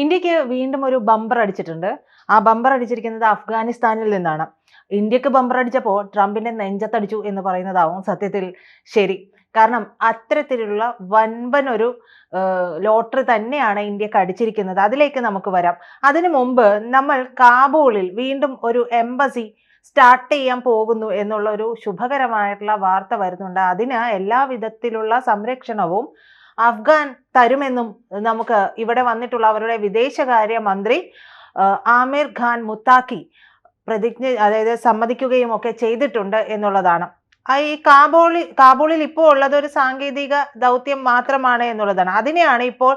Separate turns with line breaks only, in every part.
ഇന്ത്യയ്ക്ക് വീണ്ടും ഒരു ബമ്പർ അടിച്ചിട്ടുണ്ട്. ആ ബമ്പർ അടിച്ചിരിക്കുന്നത് അഫ്ഗാനിസ്ഥാനിൽ നിന്നാണ്. ഇന്ത്യയ്ക്ക് ബമ്പർ അടിച്ചപ്പോൾ ട്രംപിന്റെ നെഞ്ചത്തടിച്ചു എന്ന് പറയുന്നതാവും സത്യത്തിൽ ശരി. കാരണം അത്തരത്തിലുള്ള വൻപൻ ഒരു ലോട്ടറി തന്നെയാണ് ഇന്ത്യയ്ക്ക് അടിച്ചിരിക്കുന്നത്. അതിലേക്ക് നമുക്ക് വരാം. അതിനു മുമ്പ് നമ്മൾ കാബൂളിൽ വീണ്ടും ഒരു എംബസി സ്റ്റാർട്ട് ചെയ്യാൻ പോകുന്നു എന്നുള്ള ഒരു ശുഭകരമായിട്ടുള്ള വാർത്ത വരുന്നുണ്ട്. അതിന് എല്ലാ വിധത്തിലുള്ള സംരക്ഷണവും അഫ്ഗാൻ തരുമെന്നും നമുക്ക് ഇവിടെ വന്നിട്ടുള്ള അവരുടെ വിദേശകാര്യ മന്ത്രി ആമിർ ഖാൻ മുത്താക്കി പ്രതിജ്ഞ അതായത് സമ്മതിക്കുകയും ഒക്കെ ചെയ്തിട്ടുണ്ട് എന്നുള്ളതാണ്. ഈ കാബൂളിൽ കാബൂളിൽ ഇപ്പോൾ ഉള്ളത് ഒരു സാങ്കേതിക ദൗത്യം മാത്രമാണ് എന്നുള്ളതാണ്. അതിനെയാണ് ഇപ്പോൾ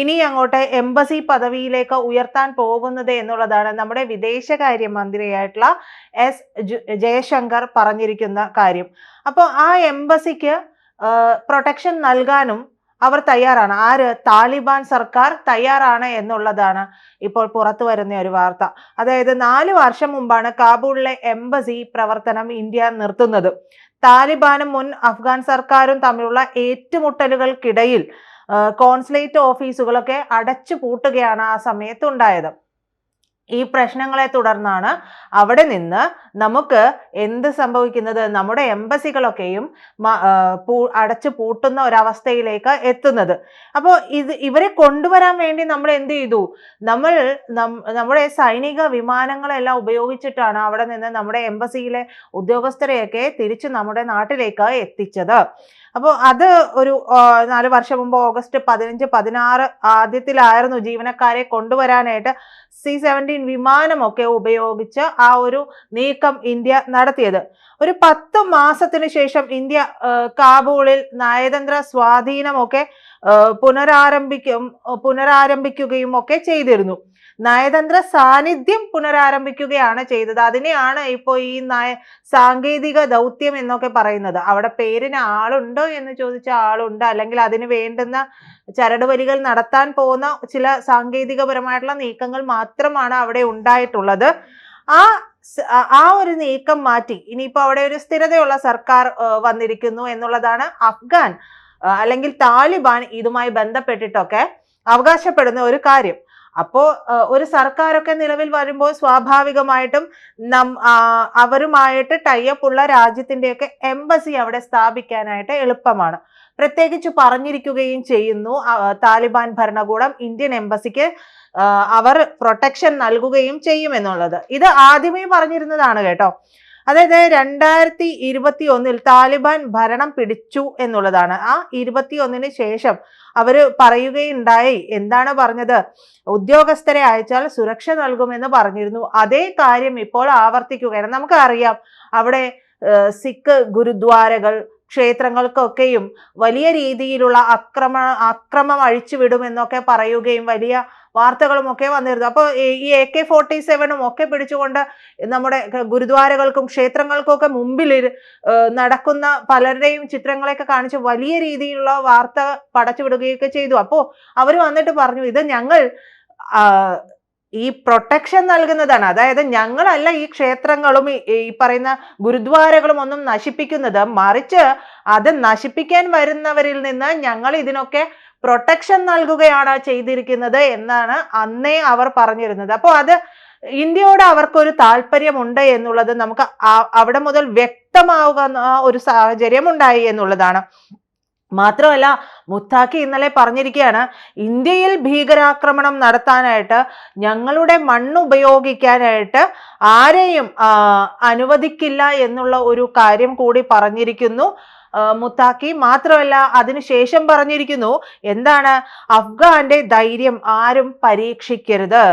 ഇനി അങ്ങോട്ട് എംബസി പദവിയിലേക്ക് ഉയർത്താൻ പോകുന്നത് എന്നുള്ളതാണ് നമ്മുടെ വിദേശകാര്യ മന്ത്രിയായിട്ടുള്ള എസ് ജയശങ്കർ പറഞ്ഞിരിക്കുന്ന കാര്യം. അപ്പോൾ ആ എംബസിക്ക് പ്രൊട്ടക്ഷൻ നൽകാനും അവർ തയ്യാറാണ്. ആര്? താലിബാൻ സർക്കാർ തയ്യാറാണ് എന്നുള്ളതാണ് ഇപ്പോൾ പുറത്തു വരുന്ന ഒരു വാർത്ത. അതായത് നാല് വർഷം മുമ്പാണ് കാബൂളിലെ എംബസി പ്രവർത്തനം ഇന്ത്യ നിർത്തുന്നത്. താലിബാനും മുൻ അഫ്ഗാൻ സർക്കാരും തമ്മിലുള്ള ഏറ്റുമുട്ടലുകൾക്കിടയിൽ കോൺസുലേറ്റ് ഓഫീസുകളൊക്കെ അടച്ചു പൂട്ടുകയാണ് ആ സമയത്ത് ഉണ്ടായത് ഈ പ്രശ്നങ്ങളെ തുടർന്നാണ് അവിടെ നിന്ന് നമുക്ക് എന്ത് സംഭവിക്കുന്നത്? നമ്മുടെ എംബസികളൊക്കെയും അടച്ചു പൂട്ടുന്ന ഒരവസ്ഥയിലേക്ക് എത്തുന്നത്. അപ്പോൾ ഇത് ഇവരെ കൊണ്ടുവരാൻ വേണ്ടി നമ്മൾ എന്ത് ചെയ്തു? നമ്മൾ നമ്മുടെ സൈനിക വിമാനങ്ങളെല്ലാം ഉപയോഗിച്ചിട്ടാണ് അവിടെ നിന്ന് നമ്മുടെ എംബസിയിലെ ഉദ്യോഗസ്ഥരെയൊക്കെ തിരിച്ച് നമ്മുടെ നാട്ടിലേക്ക് എത്തിച്ചത്. അപ്പോൾ അത് ഒരു നാല് വർഷം മുമ്പ് ഓഗസ്റ്റ് പതിനഞ്ച് പതിനാറ് ആദ്യത്തിലായിരുന്നു ജീവനക്കാരെ കൊണ്ടുവരാനായിട്ട് സി സെവന്റീൻ വിമാനമൊക്കെ ഉപയോഗിച്ച് ആ ഒരു നീക്കം ഇന്ത്യ നടത്തിയത്. ഒരു പത്ത് മാസത്തിന് ശേഷം ഇന്ത്യ കാബൂളിൽ നയതന്ത്ര സ്വാധീനമൊക്കെ പുനരാരംഭിക്കും പുനരാരംഭിക്കുകയും ഒക്കെ ചെയ്തിരുന്നു. നയതന്ത്ര സാന്നിധ്യം പുനരാരംഭിക്കുകയാണ് ചെയ്തത്. അതിനെയാണ് ഇപ്പോൾ ഈ നയ സാങ്കേതിക ദൗത്യം എന്നൊക്കെ പറയുന്നത്. അവിടെ പേരിന് ആളുണ്ടോ എന്ന് ചോദിച്ച ആളുണ്ട്. അല്ലെങ്കിൽ അതിന് വേണ്ടുന്ന ചരടുവലികൾ നടത്താൻ പോകുന്ന ചില സാങ്കേതികപരമായിട്ടുള്ള നീക്കങ്ങൾ മാത്രമാണ് അവിടെ ഉണ്ടായിട്ടുള്ളത്. ആ ആ- ഒരു നീക്കം മാറ്റി ഇനിയിപ്പോൾ അവിടെ ഒരു സ്ഥിരതയുള്ള സർക്കാർ വന്നിരിക്കുന്നു എന്നുള്ളതാണ് അഫ്ഗാൻ അല്ലെങ്കിൽ താലിബാൻ ഇതുമായി ബന്ധപ്പെട്ടിട്ടൊക്കെ അവകാശപ്പെടുന്ന ഒരു കാര്യം. അപ്പോ ഒരു സർക്കാരൊക്കെ നിലവിൽ വരുമ്പോൾ സ്വാഭാവികമായിട്ടും നം അവരുമായിട്ട് ടൈപ്പ് ഉള്ള രാജ്യത്തിന്റെയൊക്കെ എംബസി അവിടെ സ്ഥാപിക്കാനായിട്ട് എളുപ്പമാണ്. പ്രത്യേകിച്ച് പറഞ്ഞിരിക്കുകയും ചെയ്യുന്നു താലിബാൻ ഭരണകൂടം ഇന്ത്യൻ എംബസിക്ക് അവർ പ്രൊട്ടക്ഷൻ നൽകുകയും ചെയ്യുമെന്നുള്ളത് ഇത് ആദ്യമേ പറഞ്ഞിരുന്നതാണ് കേട്ടോ. അതായത് രണ്ടായിരത്തി ഇരുപത്തി ഒന്നിൽ താലിബാൻ ഭരണം പിടിച്ചു എന്നുള്ളതാണ്. ആ ഇരുപത്തി ഒന്നിന് ശേഷം അവർ പറയുകയുണ്ടായി. എന്താണ് പറഞ്ഞത്? ഉദ്യോഗസ്ഥരെ അയച്ചാൽ സുരക്ഷ നൽകുമെന്ന് പറഞ്ഞിരുന്നു. അതേ കാര്യം ഇപ്പോൾ ആവർത്തിക്കുകയാണ്. നമുക്കറിയാം. അവിടെ സിഖ് ഗുരുദ്വാരകൾ ക്ഷേത്രങ്ങൾക്കൊക്കെയും വലിയ രീതിയിലുള്ള അക്രമ അക്രമം അഴിച്ചുവിടുമെന്നൊക്കെ പറയുകയും വലിയ വാർത്തകളും ഒക്കെ വന്നിരുന്നു. അപ്പോൾ ഈ എ കെ ഫോർട്ടി സെവനും ഒക്കെ പിടിച്ചുകൊണ്ട് നമ്മുടെ ഗുരുദ്വാരകൾക്കും ക്ഷേത്രങ്ങൾക്കും ഒക്കെ മുമ്പിൽ നടക്കുന്ന പലരുടെയും ചിത്രങ്ങളെയൊക്കെ കാണിച്ച് വലിയ രീതിയിലുള്ള വാർത്ത പടച്ചുവിടുകയൊക്കെ ചെയ്തു. അപ്പോൾ അവർ വന്നിട്ട് പറഞ്ഞു ഇത് ഞങ്ങൾ ഈ പ്രൊട്ടക്ഷൻ നൽകുന്നതാണ്. അതായത് ഞങ്ങളല്ല ഈ ക്ഷേത്രങ്ങളും ഈ പറയുന്ന ഗുരുദ്വാരകളും ഒന്നും നശിപ്പിക്കുന്നത്. മറിച്ച് അത് നശിപ്പിക്കാൻ വരുന്നവരിൽ നിന്ന് ഞങ്ങൾ ഇതിനൊക്കെ പ്രൊട്ടക്ഷൻ നൽകുകയാണ് ചെയ്തിരിക്കുന്നത് എന്നാണ് അന്നേ അവർ പറഞ്ഞിരുന്നത്. അപ്പോൾ അത് ഇന്ത്യയോട് അവർക്കൊരു താല്പര്യമുണ്ട് എന്നുള്ളത് നമുക്ക് അവിടെ മുതൽ വ്യക്തമാവുക ഒരു സാഹചര്യം ഉണ്ടായി എന്നുള്ളതാണ്. മാത്രമല്ല മുത്താക്കി ഇന്നലെ പറഞ്ഞിരിക്കുകയാണ് ഇന്ത്യയിൽ ഭീകരാക്രമണം നടത്താനായിട്ട് ഞങ്ങളുടെ മണ്ണ് ഉപയോഗിക്കാനായിട്ട് ആരെയും അനുവദിക്കില്ല എന്നുള്ള ഒരു കാര്യം കൂടി പറഞ്ഞിരിക്കുന്നു. മുത്താക്കി മാത്രമല്ല അതിനുശേഷം പറഞ്ഞിരിക്കുന്നു എന്താണ് അഫ്ഗാന്റെ ധൈര്യം ആരും പരീക്ഷിക്കരുത്.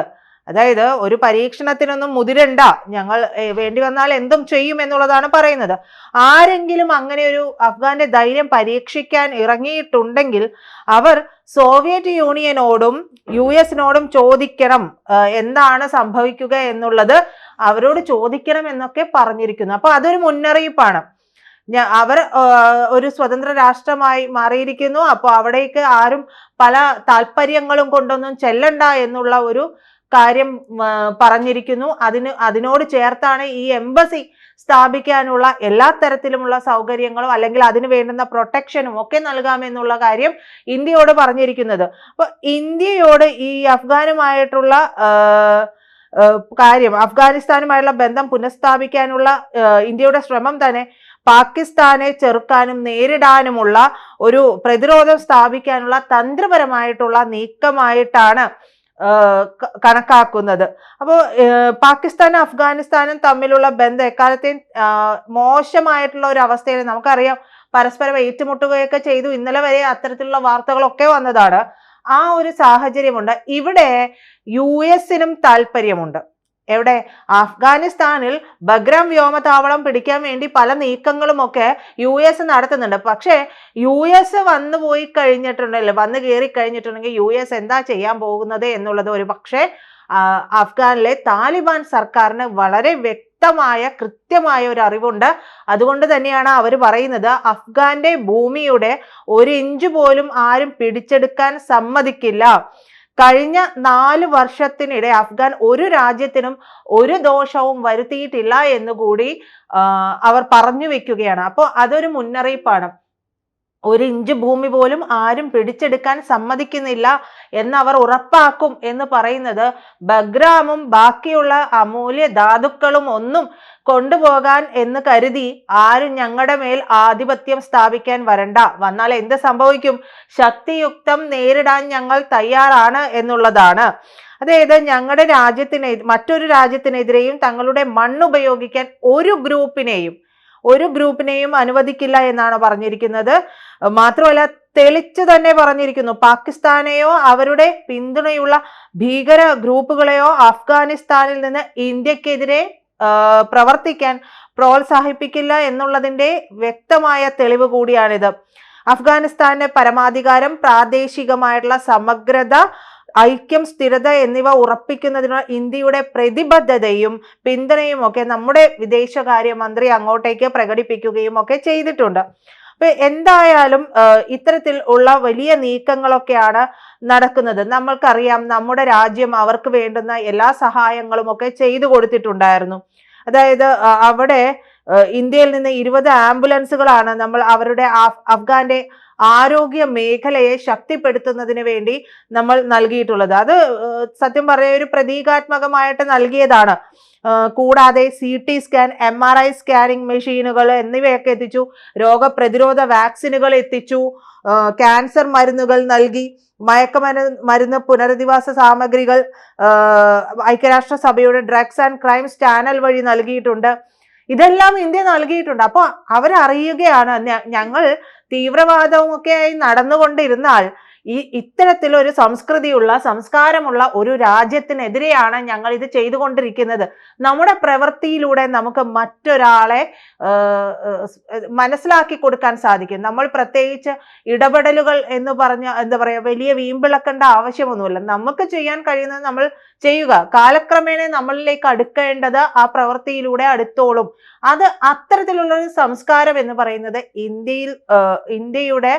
അതായത് ഒരു പരീക്ഷണത്തിനൊന്നും മുതിരണ്ട. ഞങ്ങൾ വേണ്ടി വന്നാൽ എന്തും ചെയ്യും എന്നുള്ളതാണ് പറയുന്നത്. ആരെങ്കിലും അങ്ങനെ ഒരു അഫ്ഗാന്റെ ധൈര്യം പരീക്ഷിക്കാൻ ഇറങ്ങിയിട്ടുണ്ടെങ്കിൽ അവർ സോവിയറ്റ് യൂണിയനോടും യു എസിനോടും ചോദിക്കണം എന്താണ് സംഭവിക്കുക എന്നുള്ളത് അവരോട് ചോദിക്കണം എന്നൊക്കെ പറഞ്ഞിരിക്കുന്നു. അപ്പൊ അതൊരു മുന്നറിയിപ്പാണ്. അവർ ഒരു സ്വതന്ത്ര രാഷ്ട്രമായി മാറിയിരിക്കുന്നു. അപ്പോൾ അവിടേക്ക് ആരും പല താല്പര്യങ്ങളും കൊണ്ടൊന്നും ചെല്ലണ്ട എന്നുള്ള ഒരു കാര്യം പറഞ്ഞിരിക്കുന്നു. അതിന് അതിനോട് ചേർത്താണ് ഈ എംബസി സ്ഥാപിക്കാനുള്ള എല്ലാ തരത്തിലുമുള്ള സൗകര്യങ്ങളും അല്ലെങ്കിൽ അതിന് വേണ്ടുന്ന പ്രൊട്ടക്ഷനും ഒക്കെ നൽകാമെന്നുള്ള കാര്യം ഇന്ത്യയോട് പറഞ്ഞിരിക്കുന്നത്. അപ്പൊ ഇന്ത്യയോട് ഈ അഫ്ഗാനുമായിട്ടുള്ള കാര്യം അഫ്ഗാനിസ്ഥാനുമായുള്ള ബന്ധം പുനഃസ്ഥാപിക്കാനുള്ള ഇന്ത്യയുടെ ശ്രമം തന്നെ പാകിസ്ഥാനെ ചെറുക്കാനും നേരിടാനുമുള്ള ഒരു പ്രതിരോധം സ്ഥാപിക്കാനുള്ള തന്ത്രപരമായിട്ടുള്ള നീക്കമായിട്ടാണ് കണക്കാക്കുന്നത്. അപ്പോൾ പാകിസ്ഥാനും അഫ്ഗാനിസ്ഥാനും തമ്മിലുള്ള ബന്ധം എക്കാലത്തെയും മോശമായിട്ടുള്ള ഒരു അവസ്ഥയിൽ നമുക്കറിയാം പരസ്പരം ഏറ്റുമുട്ടുകയൊക്കെ ചെയ്തു. ഇന്നലെ വരെ അത്തരത്തിലുള്ള വാർത്തകളൊക്കെ വന്നതാണ്. ആ ഒരു സാഹചര്യമുണ്ട്. ഇവിടെ യു എസിനും താല്പര്യമുണ്ട്. എവിടെ? അഫ്ഗാനിസ്ഥാനിൽ ബഗ്രാം വ്യോമതാവളം പിടിക്കാൻ വേണ്ടി പല നീക്കങ്ങളും ഒക്കെ യു എസ് നടത്തുന്നുണ്ട്. പക്ഷേ യു എസ് വന്നു പോയി കഴിഞ്ഞിട്ടുണ്ടല്ലോ വന്നു കയറി കഴിഞ്ഞിട്ടുണ്ടെങ്കിൽ യു എസ് എന്താ ചെയ്യാൻ പോകുന്നത് എന്നുള്ളത് ഒരു പക്ഷേ അഫ്ഗാനിലെ താലിബാൻ സർക്കാരിന് വളരെ വ്യക്തമായ കൃത്യമായ ഒരു അറിവുണ്ട്. അതുകൊണ്ട് തന്നെയാണ് അവർ പറയുന്നത് അഫ്ഗാന്റെ ഭൂമിയുടെ ഒരു ഇഞ്ച് പോലും ആരും പിടിച്ചെടുക്കാൻ സമ്മതിക്കില്ല. കഴിഞ്ഞ നാല് വർഷത്തിനിടെ അഫ്ഗാൻ ഒരു രാജ്യത്തിനും ഒരു ദോഷവും വരുത്തിയിട്ടില്ല എന്നുകൂടി കൂടി അവർ പറഞ്ഞു വെക്കുകയാണ്. അപ്പോൾ അതൊരു മുന്നറിയിപ്പാണ്. ഒരു ഇഞ്ച് ഭൂമി പോലും ആരും പിടിച്ചെടുക്കാൻ സമ്മതിക്കുന്നില്ല എന്ന് അവർ ഉറപ്പാക്കും എന്ന് പറയുന്നത് ബഗ്രാമും ബാക്കിയുള്ള അമൂല്യ ധാതുക്കളും ഒന്നും കൊണ്ടുപോകാൻ എന്ന് കരുതി ആരും ഞങ്ങളുടെ മേൽ ആധിപത്യം സ്ഥാപിക്കാൻ വരണ്ട. വന്നാൽ എന്ത് സംഭവിക്കും? ശക്തിയുക്തം നേരിടാൻ ഞങ്ങൾ തയ്യാറാണ് എന്നുള്ളതാണ്. അതായത് ഞങ്ങളുടെ രാജ്യത്തിനെ മറ്റൊരു രാജ്യത്തിനെതിരെയും തങ്ങളുടെ മണ്ണുപയോഗിക്കാൻ ഒരു ഗ്രൂപ്പിനെയും ഒരു ഗ്രൂപ്പിനെയും അനുവദിക്കില്ല എന്നാണ് പറഞ്ഞിരിക്കുന്നത്. മാത്രമല്ല തെളിച്ചു തന്നെ പറഞ്ഞിരിക്കുന്നു പാകിസ്ഥാനെയോ അവരുടെ പിന്തുണയുള്ള ഭീകര ഗ്രൂപ്പുകളെയോ അഫ്ഗാനിസ്ഥാനിൽ നിന്ന് ഇന്ത്യക്കെതിരെ പ്രവർത്തിക്കാൻ പ്രോത്സാഹിപ്പിക്കില്ല എന്നുള്ളതിന്റെ വ്യക്തമായ തെളിവ് കൂടിയാണിത്. അഫ്ഗാനിസ്ഥാന്റെ പരമാധികാരം പ്രാദേശികമായിട്ടുള്ള സമഗ്രത ഐക്യം സ്ഥിരത എന്നിവ ഉറപ്പിക്കുന്നതിനുള്ള ഇന്ത്യയുടെ പ്രതിബദ്ധതയും പിന്തുണയും ഒക്കെ നമ്മുടെ വിദേശകാര്യമന്ത്രി അങ്ങോട്ടേക്ക് പ്രകടിപ്പിക്കുകയും ഒക്കെ ചെയ്തിട്ടുണ്ട്. അപ്പൊ എന്തായാലും ഇത്തരത്തിൽ ഉള്ള വലിയ നീക്കങ്ങളൊക്കെയാണ് നടക്കുന്നത്. നമ്മൾക്കറിയാം നമ്മുടെ രാജ്യം അവർക്ക് വേണ്ടുന്ന എല്ലാ സഹായങ്ങളും ഒക്കെ ചെയ്തു കൊടുത്തിട്ടുണ്ടായിരുന്നു. അതായത് അവിടെ ഇന്ത്യയിൽ നിന്ന് ഇരുപത് ആംബുലൻസുകളാണ് നമ്മൾ അവരുടെ അഫ്- അഫ്ഗാന്റെ ആരോഗ്യ മേഖലയെ ശക്തിപ്പെടുത്തുന്നതിന് വേണ്ടി നമ്മൾ നൽകിയിട്ടുള്ളത്. അത് സത്യം പറയുക ഒരു പ്രതീകാത്മകമായിട്ട് നൽകിയതാണ്. കൂടാതെ C T scan M R I scanning മെഷീനുകൾ എന്നിവയൊക്കെ എത്തിച്ചു. രോഗപ്രതിരോധ വാക്സിനുകൾ എത്തിച്ചു. ക്യാൻസർ മരുന്നുകൾ നൽകി. മയക്കമരു മരുന്ന് പുനരധിവാസ സാമഗ്രികൾ ഐക്യരാഷ്ട്ര സഭയുടെ ഡ്രഗ്സ് ആൻഡ് ക്രൈംസ് ചാനൽ വഴി നൽകിയിട്ടുണ്ട്. ഇതെല്ലാം ഇന്ത്യ നൽകിയിട്ടുണ്ട്. അപ്പോൾ അവരറിയുകയാണ് ഞങ്ങൾ തീവ്രവാദവും ഒക്കെ ആയി നടന്നുകൊണ്ടിരുന്നാൽ ഈ ഇത്തരത്തിലൊരു സംസ്കൃതിയുള്ള സംസ്കാരമുള്ള ഒരു രാജ്യത്തിനെതിരെയാണ് ഞങ്ങൾ ഇത് ചെയ്തുകൊണ്ടിരിക്കുന്നത്. നമ്മുടെ പ്രവൃത്തിയിലൂടെ നമുക്ക് മറ്റൊരാളെ മനസ്സിലാക്കി കൊടുക്കാൻ സാധിക്കും. നമ്മൾ പ്രത്യേകിച്ച് ഇടപെടലുകൾ എന്ന് പറഞ്ഞ എന്താ പറയുക വലിയ വീമ്പിളക്കേണ്ട ആവശ്യമൊന്നുമില്ല. നമുക്ക് ചെയ്യാൻ കഴിയുന്നത് നമ്മൾ ചെയ്യുക. കാലക്രമേണ നമ്മളിലേക്ക് അടുക്കേണ്ടത് ആ പ്രവൃത്തിയിലൂടെ അടുത്തോളും. അത് അത്തരത്തിലുള്ള ഒരു സംസ്കാരം എന്ന് പറയുന്നത് ഇന്ത്യയിൽ ഇന്ത്യയുടെ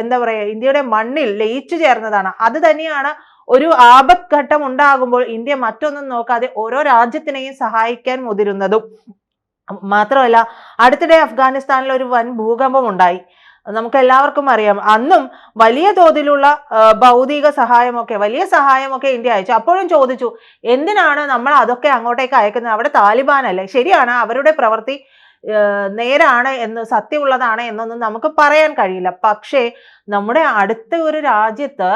എന്താ പറയുക ഇന്ത്യയുടെ മണ്ണിൽ ലയിച്ചു ചേർന്നതാണ്. അത് തന്നെയാണ് ഒരു ആപത് ഘട്ടം ഉണ്ടാകുമ്പോൾ ഇന്ത്യ മറ്റൊന്നും നോക്കാതെ ഓരോ രാജ്യത്തിനെയും സഹായിക്കാൻ മുതിരുന്നതും. മാത്രമല്ല അടുത്തിടെ അഫ്ഗാനിസ്ഥാനിൽ ഒരു വൻ ഭൂകമ്പം ഉണ്ടായി. നമുക്ക് എല്ലാവർക്കും അറിയാം. അന്നും വലിയ തോതിലുള്ള ഭൗതിക സഹായമൊക്കെ വലിയ സഹായമൊക്കെ ഇന്ത്യ അയച്ചു. അപ്പോഴും ചോദിച്ചു എന്തിനാണ് നമ്മൾ അതൊക്കെ അങ്ങോട്ടേക്ക് അയക്കുന്നത്? അവിടെ താലിബാൻ അല്ലേ? ശരിയാണ് അവരുടെ പ്രവൃത്തി നേരാണ് എന്ന് സത്യമുള്ളതാണ് എന്നൊന്നും നമുക്ക് പറയാൻ കഴിയില്ല. പക്ഷേ നമ്മുടെ അടുത്ത ഒരു രാജ്യത്ത്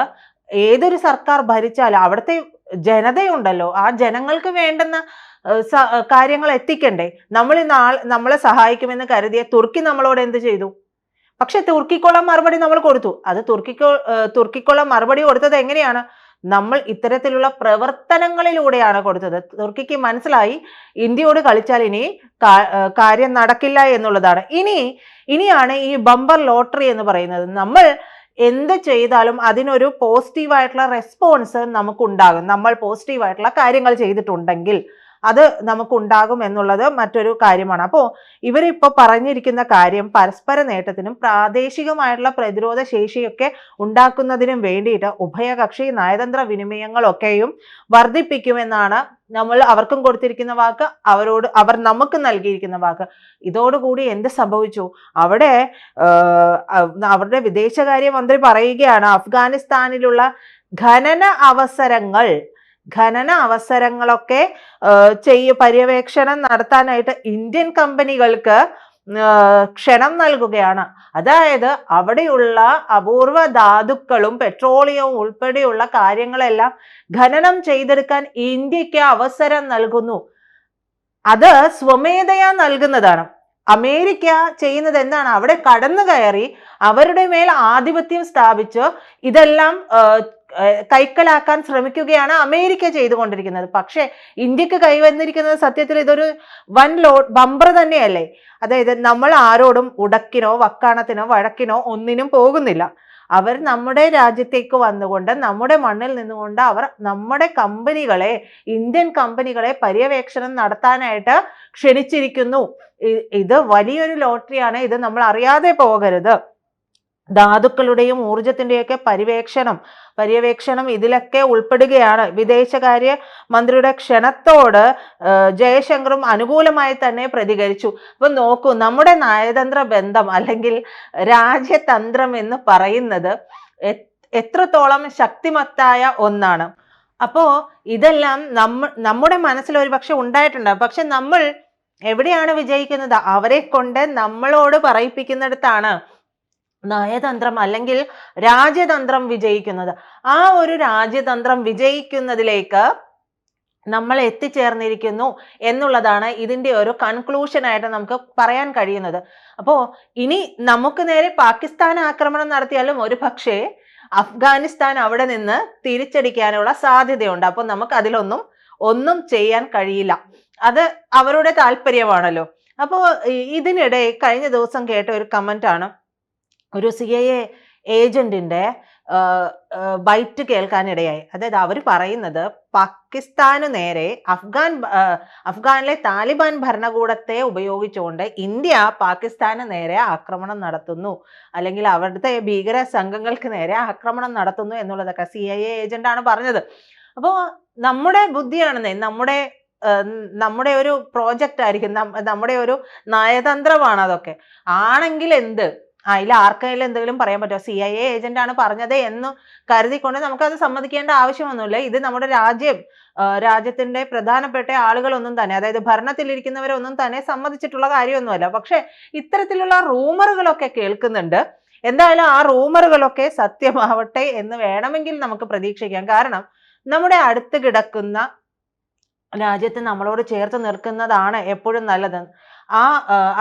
ഏതൊരു സർക്കാർ ഭരിച്ചാലും അവിടുത്തെ ജനതയുണ്ടല്ലോ. ആ ജനങ്ങൾക്ക് വേണ്ടുന്ന കാര്യങ്ങൾ എത്തിക്കണ്ടേ? നമ്മൾ നാൾ നമ്മളെ സഹായിക്കുമെന്ന് കരുതിയ തുർക്കി നമ്മളോട് എന്ത് ചെയ്തു? പക്ഷെ തുർക്കിക്കുള്ള മറുപടി നമ്മൾ കൊടുത്തു. അത് തുർക്കിക്കോ തുർക്കിക്കുള്ള മറുപടി കൊടുത്തത് എങ്ങനെയാണ്? നമ്മൾ ഇത്തരത്തിലുള്ള പ്രവർത്തനങ്ങളിലൂടെയാണ് കൊടുത്തത്. തുർക്കിക്ക് മനസ്സിലായി ഇന്ത്യയോട് കളിച്ചാൽ ഇനി കാര്യം നടക്കില്ല എന്നുള്ളതാണ്. ഇനി ഇനിയാണ് ഈ ബമ്പർ ലോട്ടറി എന്ന് പറയുന്നത്. നമ്മൾ എന്ത് ചെയ്താലും അതിനൊരു പോസിറ്റീവായിട്ടുള്ള റെസ്പോൺസ് നമുക്കുണ്ടാകും. നമ്മൾ പോസിറ്റീവായിട്ടുള്ള കാര്യങ്ങൾ ചെയ്തിട്ടുണ്ടെങ്കിൽ അത് നമുക്കുണ്ടാകും എന്നുള്ളത് മറ്റൊരു കാര്യമാണ്. അപ്പോൾ ഇവരിപ്പോൾ പറഞ്ഞിരിക്കുന്ന കാര്യം പരസ്പര നേട്ടത്തിനും പ്രാദേശികമായിട്ടുള്ള പ്രതിരോധ ശേഷിയൊക്കെ ഉണ്ടാക്കുന്നതിനും വേണ്ടിയിട്ട് ഉഭയകക്ഷി നയതന്ത്ര വിനിമയങ്ങളൊക്കെയും വർദ്ധിപ്പിക്കുമെന്നാണ് നമ്മൾ അവർക്കും കൊടുത്തിരിക്കുന്ന വാക്ക് അവരോട് അവർ നമുക്ക് നൽകിയിരിക്കുന്ന വാക്ക്. ഇതോടുകൂടി എന്ത് സംഭവിച്ചു? അവിടെ അവരുടെ വിദേശകാര്യമന്ത്രി പറയുകയാണ് അഫ്ഗാനിസ്ഥാനിലുള്ള ഖനന അവസരങ്ങൾ ഖനന അവസരങ്ങളൊക്കെ ചെയ്യ പര്യവേക്ഷണം നടത്താനായിട്ട് ഇന്ത്യൻ കമ്പനികൾക്ക് ക്ഷണം നൽകുകയാണ്. അതായത് അവിടെയുള്ള അപൂർവ ധാതുക്കളും പെട്രോളിയവും ഉൾപ്പെടെയുള്ള കാര്യങ്ങളെല്ലാം ഖനനം ചെയ്തെടുക്കാൻ ഇന്ത്യയ്ക്ക് അവസരം നൽകുന്നു. അത് സ്വമേധയാ നൽകുന്നതാണ്. അമേരിക്ക ചെയ്യുന്നത് എന്താണ്? അവിടെ കടന്നു കയറി അവരുടെ മേൽ ആധിപത്യം സ്ഥാപിച്ച് ഇതെല്ലാം കൈക്കലാക്കാൻ ശ്രമിക്കുകയാണ് അമേരിക്ക ചെയ്തുകൊണ്ടിരിക്കുന്നത്. പക്ഷേ ഇന്ത്യയ്ക്ക് കൈവന്നിരിക്കുന്നത് സത്യത്തിൽ ഇതൊരു വൻ ലോ ബമ്പർ തന്നെയല്ലേ? അതായത് നമ്മൾ ആരോടും ഉടക്കിനോ വക്കാണത്തിനോ വഴക്കിനോ ഒന്നിനും പോകുന്നില്ല. അവർ നമ്മുടെ രാജ്യത്തേക്ക് വന്നുകൊണ്ട് നമ്മുടെ മണ്ണിൽ നിന്നുകൊണ്ട് അവർ നമ്മുടെ കമ്പനികളെ ഇന്ത്യൻ കമ്പനികളെ പര്യവേക്ഷണം നടത്താനായിട്ട് ക്ഷണിച്ചിരിക്കുന്നു. ഇത് വലിയൊരു ലോട്ടറിയാണ്. ഇത് നമ്മൾ അറിയാതെ പോകരുത്. ധാതുക്കളുടെയും ഊർജത്തിന്റെയൊക്കെ പരിവേക്ഷണം പര്യവേക്ഷണം ഇതിലൊക്കെ ഉൾപ്പെടുകയാണ്. വിദേശകാര്യ മന്ത്രിയുടെ ക്ഷണത്തോട് ജയശങ്കറും അനുകൂലമായി തന്നെ പ്രതികരിച്ചു. അപ്പൊ നോക്കൂ നമ്മുടെ നയതന്ത്ര ബന്ധം അല്ലെങ്കിൽ രാജ്യതന്ത്രം എന്ന് പറയുന്നത് എത്രത്തോളം ശക്തിമത്തായ ഒന്നാണ്. അപ്പോ ഇതെല്ലാം നമ്മ നമ്മുടെ മനസ്സിൽ ഒരു പക്ഷെ ഉണ്ടായിട്ടുണ്ടാവും പക്ഷെ നമ്മൾ എവിടെയാണ് വിജയിക്കുന്നത്? അവരെ കൊണ്ട് നമ്മളോട് പറയിപ്പിക്കുന്നിടത്താണ്. നയതന്ത്രം അല്ലെങ്കിൽ രാജ്യതന്ത്രം വിജയിക്കുന്നത്. ആ ഒരു രാജ്യതന്ത്രം വിജയിക്കുന്നതിലേക്ക് നമ്മൾ എത്തിച്ചേർന്നിരിക്കുന്നു എന്നുള്ളതാണ് ഇതിന്റെ ഒരു കൺക്ലൂഷൻ ആയിട്ട് നമുക്ക് പറയാൻ കഴിയുന്നത്. അപ്പോ ഇനി നമുക്ക് നേരെ പാകിസ്ഥാൻ ആക്രമണം നടത്തിയാലും ഒരു പക്ഷേ അഫ്ഗാനിസ്ഥാൻ അവിടെ നിന്ന് തിരിച്ചടിക്കാനുള്ള സാധ്യതയുണ്ട്. അപ്പോൾ നമുക്ക് അതിലൊന്നും ഒന്നും ചെയ്യാൻ കഴിയില്ല. അത് അവരുടെ താല്പര്യമാണല്ലോ. അപ്പോൾ ഇതിനിടെ കഴിഞ്ഞ ദിവസം കേട്ട ഒരു കമന്റ് ആണ്. ഒരു സി ഐ എ ഏജന്റിന്റെ ബൈറ്റ് കേൾക്കാനിടയായി. അതായത് അവർ പറയുന്നത് പാകിസ്ഥാനു നേരെ അഫ്ഗാൻ അഫ്ഗാനിലെ താലിബാൻ ഭരണകൂടത്തെ ഉപയോഗിച്ചുകൊണ്ട് ഇന്ത്യ പാകിസ്ഥാന് നേരെ ആക്രമണം നടത്തുന്നു. അല്ലെങ്കിൽ അവിടുത്തെ ഭീകര സംഘങ്ങൾക്ക് നേരെ ആക്രമണം നടത്തുന്നു എന്നുള്ളതൊക്കെ സി ഐ എ ഏജന്റാണ് പറഞ്ഞത്. അപ്പോൾ നമ്മുടെ ബുദ്ധിയാണെന്നേ നമ്മുടെ നമ്മുടെ ഒരു പ്രോജക്റ്റ് ആയിരിക്കും നമ്മുടെ ഒരു നയതന്ത്രമാണ് അതൊക്കെ. ആണെങ്കിൽ എന്ത്? അതിൽ ആർക്കെങ്കിലും എന്തെങ്കിലും പറയാൻ പറ്റുമോ സി ഐ എ ഏജന്റ് ആണ് പറഞ്ഞത് എന്ന് കരുതിക്കൊണ്ട് നമുക്കത് സമ്മതിക്കേണ്ട ആവശ്യമൊന്നുമില്ല. ഇത് നമ്മുടെ രാജ്യം രാജ്യത്തിന്റെ പ്രധാനപ്പെട്ട ആളുകളൊന്നും തന്നെ അതായത് ഭരണത്തിലിരിക്കുന്നവരൊന്നും തന്നെ സമ്മതിച്ചിട്ടുള്ള കാര്യമൊന്നുമല്ല. പക്ഷെ ഇത്തരത്തിലുള്ള റൂമറുകളൊക്കെ കേൾക്കുന്നുണ്ട്. എന്തായാലും ആ റൂമറുകളൊക്കെ സത്യമാവട്ടെ എന്ന് വേണമെങ്കിൽ നമുക്ക് പ്രതീക്ഷിക്കാം. കാരണം നമ്മുടെ അടുത്ത് കിടക്കുന്ന രാജ്യത്ത് നമ്മളോട് ചേർത്ത് നിൽക്കുന്നതാണ് എപ്പോഴും നല്ലത് ആ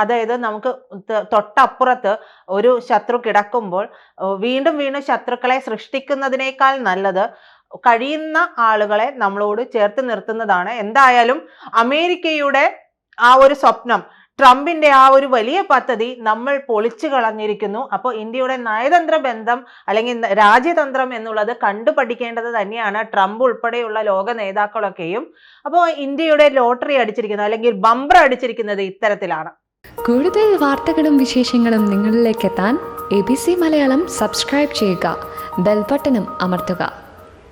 അതായത് നമുക്ക് തൊട്ടപ്പുറത്ത് ഒരു ശത്രു കിടക്കുമ്പോൾ വീണ്ടും വീണ്ടും ശത്രുക്കളെ സൃഷ്ടിക്കുന്നതിനേക്കാൾ നല്ലത് കഴിയുന്ന ആളുകളെ നമ്മളോട് ചേർത്ത് നിർത്തുന്നതാണ്. എന്തായാലും അമേരിക്കയുടെ ആ ഒരു സ്വപ്നം ട്രംപിന്റെ ആ ഒരു വലിയ പദ്ധതി നമ്മൾ പൊളിച്ചു കളഞ്ഞിരിക്കുന്നു. അപ്പോൾ ഇന്ത്യയുടെ നയതന്ത്ര ബന്ധം അല്ലെങ്കിൽ രാജ്യതന്ത്രം എന്നുള്ളത് കണ്ടുപഠിക്കേണ്ടത് തന്നെയാണ് ട്രംപ് ഉൾപ്പെടെയുള്ള ലോക നേതാക്കളൊക്കെയും. അപ്പോൾ ഇന്ത്യയുടെ ലോട്ടറി അടിച്ചിരിക്കുന്നത് അല്ലെങ്കിൽ ബമ്പർ അടിച്ചിരിക്കുന്നത് ഇത്തരത്തിലാണ്.
കൂടുതൽ വാർത്തകളും വിശേഷങ്ങളും നിങ്ങളിലേക്ക് എത്താൻ A B C Malayalam subscribe ചെയ്യുക. ബെൽബട്ടനും അമർത്തുക.